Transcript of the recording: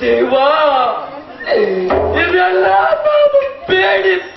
ದೇವಾ ಇದೆಲ್ಲ ನಾನು ಬೇಡಿದ್ದೆ